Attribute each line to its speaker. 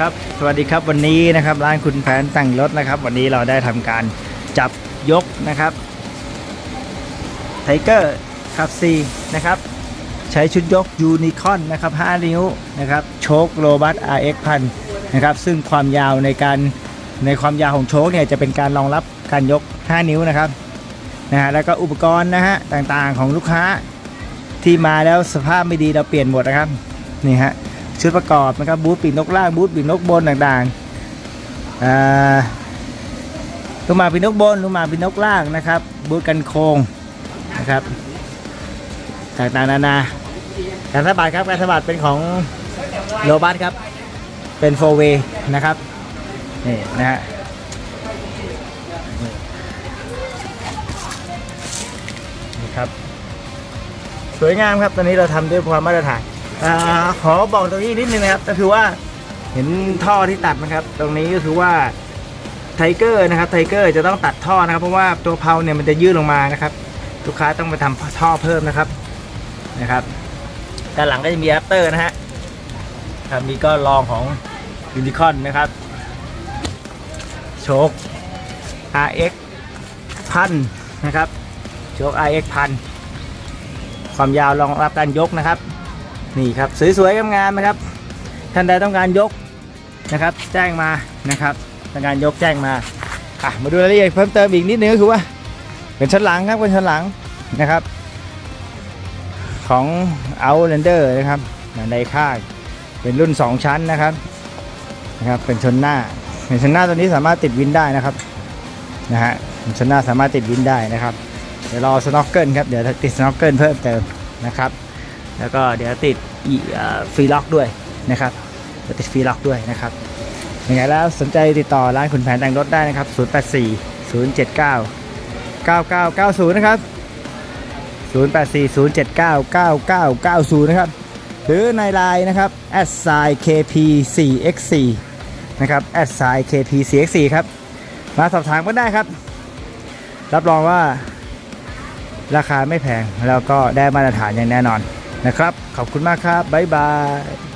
Speaker 1: ครับสวัสดีครับวันนี้นะครับร้านคุณแผนแต่งรถนะครับ วันนี้เราได้ทำการจับยกนะครับไทเกอร์ขับซีนะครับ ใช้ชุดยกยูนิคอนนะครับ 5 นิ้วนะครับโชคโรบัส RX พันนะครับ ซึ่งความยาวในการในความยาวของโชคเนี่ยจะเป็นการรองรับการยก 5 นิ้วนะครับนะฮะแล้วก็อุปกรณ์นะฮะต่างๆของลูกค้าที่มาแล้วสภาพไม่ดีเราเปลี่ยนหมดนะครับนี่ฮะ ชุดประกอบนะครับบูธปีกนกล่างบูธปีกนกบนต่างๆลูกหมาปีกนกบนลูกหมาปีกนกล่างนะครับ บูธกันโครงนะครับต่างๆนานาการสะบัดครับการสะบัดเป็นของโรบัสครับเป็นโฟเวนะครับนี่นะฮะนี่ครับ สวยงามครับ ตอนนี้เราทำด้วยความมาตรฐาน อาขอบอกตรงนี้นิดนึงนะครับ ก็คือว่าเห็นท่อที่ตัดนะครับ ตรงนี้ก็คือว่าไทเกอร์นะครับไทเกอร์จะต้องตัดท่อนะครับ เพราะว่าตัวเพลาเนี่ยมันจะยืดลงมานะครับลูกค้าต้องไปทำท่อเพิ่มนะครับนะครับด้านหลังก็จะมีแอปเตอร์นะฮะครับมีก็ลองของยูนิคอนนะครับโชค RX พันนะครับโชค RX พันความยาวรองรับการยกนะครับ นี่ครับสวยๆงามๆนะครับท่านใดต้องการยกนะครับแจ้งมานะครับต้องการยกแจ้งมาอะมาดูรายละเอียดเพิ่มเติมอีกนิดนึงก็คือว่าเป็นชั้นหลังครับเป็นชั้นหลังนะครับ ของ Outlander นะครับในค่ายเป็นรุ่น 2 ชั้นนะครับนะครับเป็นชนหน้าเป็นชนหน้าตัวนี้สามารถติดวินได้นะครับนะฮะชนหน้าสามารถติดวินได้นะครับเดี๋ยวรอสโนว์เกิลครับเดี๋ยวติดสโนว์เกิลเพิ่มเติมนะครับ แล้วก็เดี๋ยวติดฟรีล็อกด้วยนะครับติดฟรีล็อกด้วยนะครับยังไงแล้วสนใจติดต่อร้านขุนแผนแต่งรถได้นะครับ 084 079 9990 นะครับ 084 079 9990 นะครับ หรือในไลน์นะครับ s i kp4x4 นะครับ s i kp4x4 ครับ มาสอบถามก็ได้ครับ รับรองว่าราคาไม่แพงแล้วก็ได้มาตรฐานอย่างแน่นอน นะครับ ขอบคุณมากครับ บ๊ายบาย